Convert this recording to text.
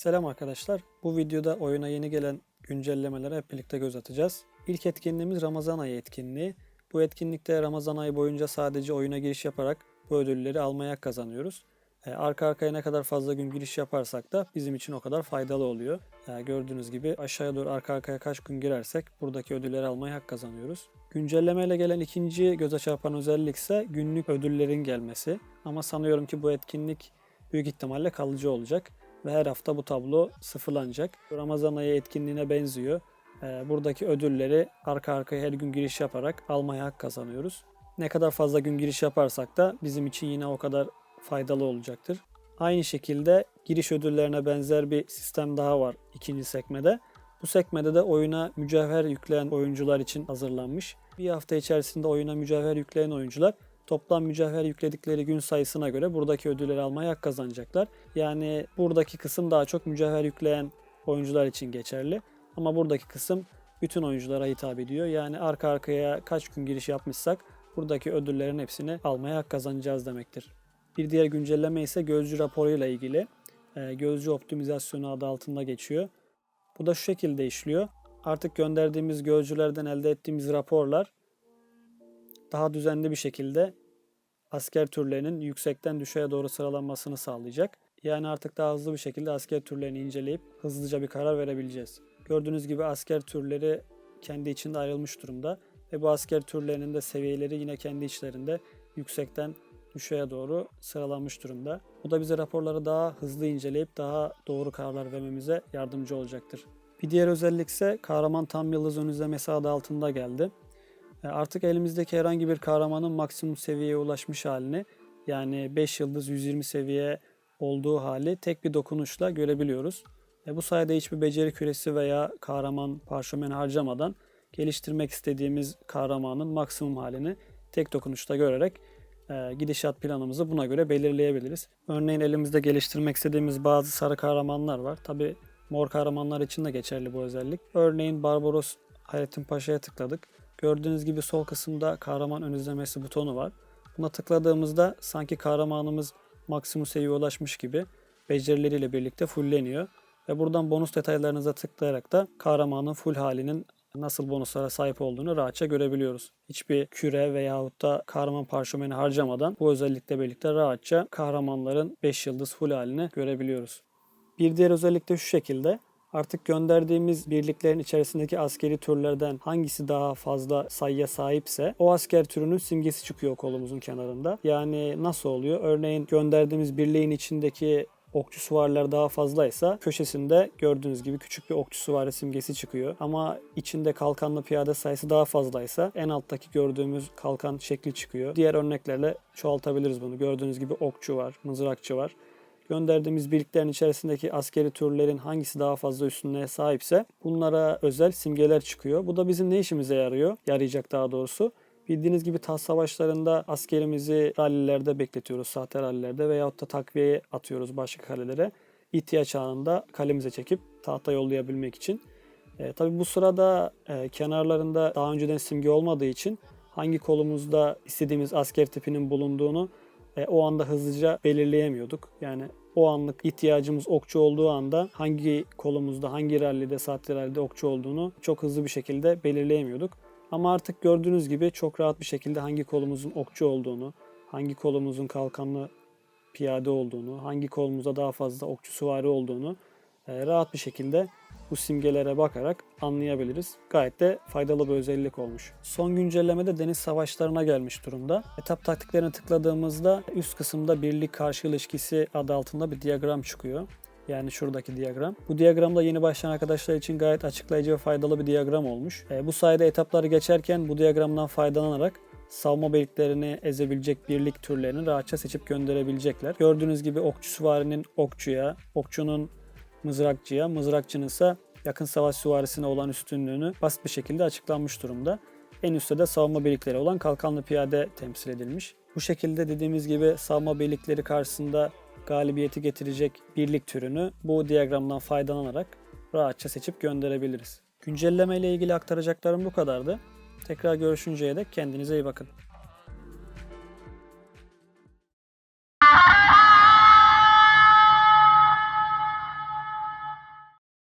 Selam arkadaşlar. Bu videoda oyuna yeni gelen güncellemelere hep birlikte göz atacağız. İlk etkinliğimiz Ramazan ayı etkinliği. Bu etkinlikte Ramazan ayı boyunca sadece oyuna giriş yaparak bu ödülleri almaya kazanıyoruz. E, Arka arkaya ne kadar fazla gün giriş yaparsak da bizim için o kadar faydalı oluyor. E, Gördüğünüz gibi aşağıya doğru arka arkaya kaç gün girersek buradaki ödülleri almaya hak kazanıyoruz. Güncellemeyle gelen ikinci göze çarpan özellik ise günlük ödüllerin gelmesi. Ama sanıyorum ki bu etkinlik büyük ihtimalle kalıcı olacak ve her hafta bu tablo sıfırlanacak. Ramazan ayı etkinliğine benziyor. Ee, Buradaki ödülleri arka arkaya her gün giriş yaparak almaya hak kazanıyoruz. Ne kadar fazla gün giriş yaparsak da bizim için yine o kadar faydalı olacaktır. Aynı şekilde giriş ödüllerine benzer bir sistem daha var ikinci sekmede. Bu sekmede de oyuna mücevher yükleyen oyuncular için hazırlanmış. Bir hafta içerisinde oyuna mücevher yükleyen oyuncular toplam mücevher yükledikleri gün sayısına göre buradaki ödülleri almaya hak kazanacaklar. Yani buradaki kısım daha çok mücevher yükleyen oyuncular için geçerli. Ama buradaki kısım bütün oyunculara hitap ediyor. Yani arka arkaya kaç gün giriş yapmışsak buradaki ödüllerin hepsini almaya hak kazanacağız demektir. Bir diğer güncelleme ise gözcü raporuyla ilgili. Ee, Gözcü optimizasyonu adı altında geçiyor. Bu da şu şekilde işliyor. Artık gönderdiğimiz gözcülerden elde ettiğimiz raporlar daha düzenli bir şekilde asker türlerinin yüksekten düşüğe doğru sıralanmasını sağlayacak. Yani artık daha hızlı bir şekilde asker türlerini inceleyip hızlıca bir karar verebileceğiz. Gördüğünüz gibi asker türleri kendi içinde ayrılmış durumda ve bu asker türlerinin de seviyeleri yine kendi içlerinde yüksekten düşüğe doğru sıralanmış durumda. Bu da bize raporları daha hızlı inceleyip daha doğru kararlar vermemize yardımcı olacaktır. Bir diğer özellik ise kahraman tam yıldız ön izlemesi adı altında geldi. E, Artık elimizdeki herhangi bir kahramanın maksimum seviyeye ulaşmış halini yani 5 yıldız 120 seviye olduğu hali tek bir dokunuşla görebiliyoruz. E bu sayede hiçbir beceri küresi veya kahraman parşömeni harcamadan geliştirmek istediğimiz kahramanın maksimum halini tek dokunuşta görerek e, gidişat planımızı buna göre belirleyebiliriz. Örneğin elimizde geliştirmek istediğimiz bazı sarı kahramanlar var. Tabi mor kahramanlar için de geçerli bu özellik. Örneğin Barbaros Hayrettin Paşa'ya tıkladık. Gördüğünüz gibi sol kısımda kahraman ön izlemesi butonu var. Buna tıkladığımızda sanki kahramanımız maksimum seviyeye ulaşmış gibi becerileriyle birlikte fullleniyor. Ve buradan bonus detaylarınıza tıklayarak da kahramanın full halinin nasıl bonuslara sahip olduğunu rahatça görebiliyoruz. Hiçbir küre veyahut da kahraman parşömeni harcamadan bu özellikle birlikte rahatça kahramanların 5 yıldız full halini görebiliyoruz. Bir diğer özellik de şu şekilde. Artık gönderdiğimiz birliklerin içerisindeki askeri türlerden hangisi daha fazla sayıya sahipse o asker türünün simgesi çıkıyor kolumuzun kenarında. Yani nasıl oluyor? Örneğin gönderdiğimiz birliğin içindeki okçu süvariler daha fazlaysa köşesinde gördüğünüz gibi küçük bir okçu süvari simgesi çıkıyor. Ama içinde kalkanlı piyade sayısı daha fazlaysa en alttaki gördüğümüz kalkan şekli çıkıyor. Diğer örneklerle çoğaltabiliriz bunu. Gördüğünüz gibi okçu var, mızrakçı var gönderdiğimiz birliklerin içerisindeki askeri türlerin hangisi daha fazla üstünlüğe sahipse bunlara özel simgeler çıkıyor. Bu da bizim ne işimize yarıyor? Yarayacak daha doğrusu. Bildiğiniz gibi taht savaşlarında askerimizi rallilerde bekletiyoruz, sahte rallilerde veyahut da takviye atıyoruz başka kalelere. İhtiyaç anında kalemize çekip tahta yollayabilmek için. E, tabii bu sırada e, kenarlarında daha önceden simge olmadığı için hangi kolumuzda istediğimiz asker tipinin bulunduğunu e, o anda hızlıca belirleyemiyorduk. Yani o anlık ihtiyacımız okçu olduğu anda hangi kolumuzda, hangi rallide, saatli rallide okçu olduğunu çok hızlı bir şekilde belirleyemiyorduk. Ama artık gördüğünüz gibi çok rahat bir şekilde hangi kolumuzun okçu olduğunu, hangi kolumuzun kalkanlı piyade olduğunu, hangi kolumuzda daha fazla okçu süvari olduğunu e, rahat bir şekilde bu simgelere bakarak anlayabiliriz. Gayet de faydalı bir özellik olmuş. Son güncellemede deniz savaşlarına gelmiş durumda. Etap taktiklerine tıkladığımızda üst kısımda birlik karşı ilişkisi adı altında bir diyagram çıkıyor. Yani şuradaki diyagram. Bu diyagram da yeni başlayan arkadaşlar için gayet açıklayıcı ve faydalı bir diyagram olmuş. E, bu sayede etapları geçerken bu diyagramdan faydalanarak savunma birliklerini ezebilecek birlik türlerini rahatça seçip gönderebilecekler. Gördüğünüz gibi okçu süvarinin okçuya, okçunun mızrakçıya, mızrakçının ise yakın savaş süvarisine olan üstünlüğünü basit bir şekilde açıklanmış durumda. En üstte de savunma birlikleri olan kalkanlı piyade temsil edilmiş. Bu şekilde dediğimiz gibi savunma birlikleri karşısında galibiyeti getirecek birlik türünü bu diyagramdan faydalanarak rahatça seçip gönderebiliriz. Güncelleme ile ilgili aktaracaklarım bu kadardı. Tekrar görüşünceye dek kendinize iyi bakın.